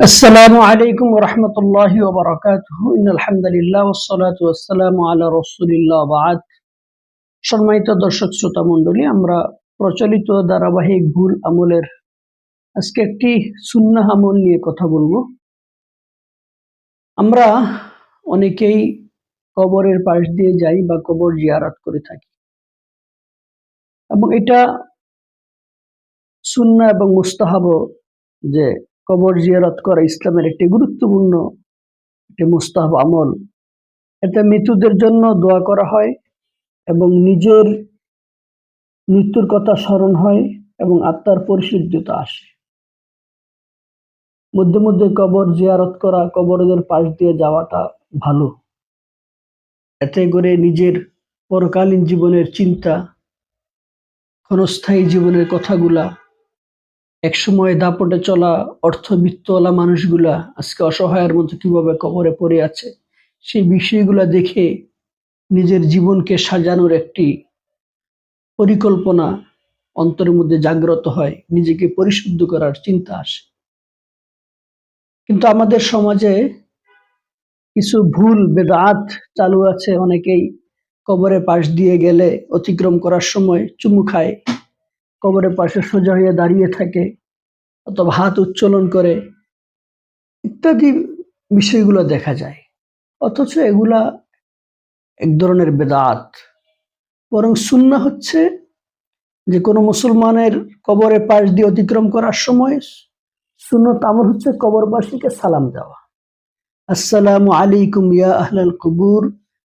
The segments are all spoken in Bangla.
আসসালামু আলাইকুম রহমতুল্লাহ ওবরাকাতুহ ইন আলহামদুলিল্লাহ দর্শক শ্রোতা আমরা প্রচলিত ধারাবাহিক ভুল আমলের আজকে একটি সুন্নাহ আমল নিয়ে কথা বলব। আমরা অনেকেই কবরের পাশ দিয়ে যাই বা কবর জিয়ারাত করে থাকি। এবং এটা সুন্না এবং মুস্তাহাব যে কবর জিয়ারত করা ইসলামের একটি গুরুত্বপূর্ণ একটি মুস্তাহাব আমল। এতে মৃত্যুদের জন্য দোয়া করা হয় এবং নিজের মৃত্যুর কথা স্মরণ হয় এবং আত্মার পরিশুদ্ধতা আসে। মধ্যে মধ্যে কবর জিয়ারত করা কবরদের পাশ দিয়ে যাওয়াটা ভালো। এতে করে নিজের পরকালীন জীবনের চিন্তা, ক্ষণস্থায়ী জীবনের কথাগুলা একসময় দাপটে চলা অর্থবিত্তওয়ালা মানুষগুলা আজকে অসহায়ের মতো কীভাবে কবরে পড়ে আছে, সেই বিষয়গুলা দেখে নিজের জীবনকে সাজানোর একটি পরিকল্পনা অন্তরের মধ্যে জাগ্রত হয়, নিজেকে পরিশুদ্ধ করার চিন্তা আসে। কিন্তু আমাদের সমাজে কিছু ভুল, বেদাত চালু আছে, অনেকেই কবরে পাশ দিয়ে গেলে অতিক্রম করার সময় চুমু খায়। কবরের পাশে সোজা হয়ে দাঁড়িয়ে থাকে, অথবা হাত উচ্চলন করে, ইত্যাদি বিষয়গুলো দেখা যায়। অথচ এগুলা এক ধরনের বেদাত। বরং সুন্না হচ্ছে যে কোনো মুসলমানের কবরের পাশ দিয়ে অতিক্রম করার সময় সুন্নত আমল হচ্ছে কবরবাসীকে সালাম দেওয়া। আসসালামু আলাইকুম ইয়া আহলাল কুবুর,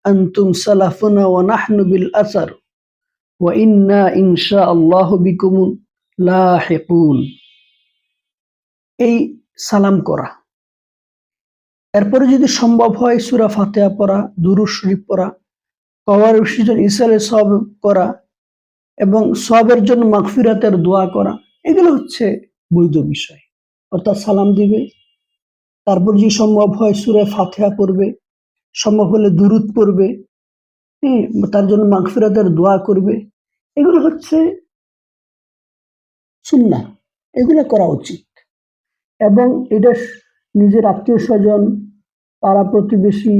আনতুম সালাফুনা ওয়া নাহনু বিল আসার। ওয়া ইন্না ইনশা আল্লাহ বিকুম লাহিকুন এই সালাম করা। এরপরে যদি সম্ভব হয় সুরা ফাতেহা পড়া দুরু শরীফ পড়া, কবর বিসর্জন ইসালে সব করা এবং সবের জন্য মাগফিরাতের দোয়া করা, এগুলো হচ্ছে বৈধ বিষয়। অর্থাৎ সালাম দিবে। তারপর যদি সম্ভব হয় সুরে ফাতেহা পড়বে, সম্ভব হলে দুরুদ পড়বে তার জন্য মাগফিরাতের দোয়া করবে। এগুলো হচ্ছে সুন্না এগুলো করা উচিত। এবং এটা নিজের আত্মীয় স্বজন, পাড়া প্রতিবেশী,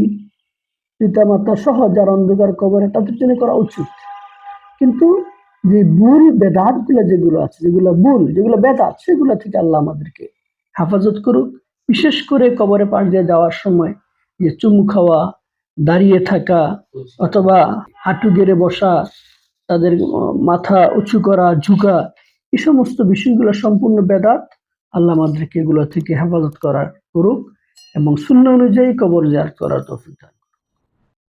পিতামাতা সহ যার অন্ধকার কবরে, তাদের জন্য করা উচিত। কিন্তু যে ভুল বেদাতগুলো যেগুলো আছে, যেগুলো ভুল, যেগুলো বেদাত, সেগুলো থেকে আল্লাহ আমাদেরকে হেফাজত করুক। বিশেষ করে কবরে পাশ দিয়ে যাওয়ার সময় যে চুমু খাওয়া দাঁড়িয়ে থাকা অথবা হাঁটু গেড়ে বসা, তাদের মাথা উঁচু করা, ঝুঁকা, এই সমস্ত বিষয়গুলো সম্পূর্ণ বেদাত। আল্লাহ আমাদেরকে এগুলো থেকে হেফাজত করার করুক এবং শূন্য অনুযায়ী কবর জার করার তফিক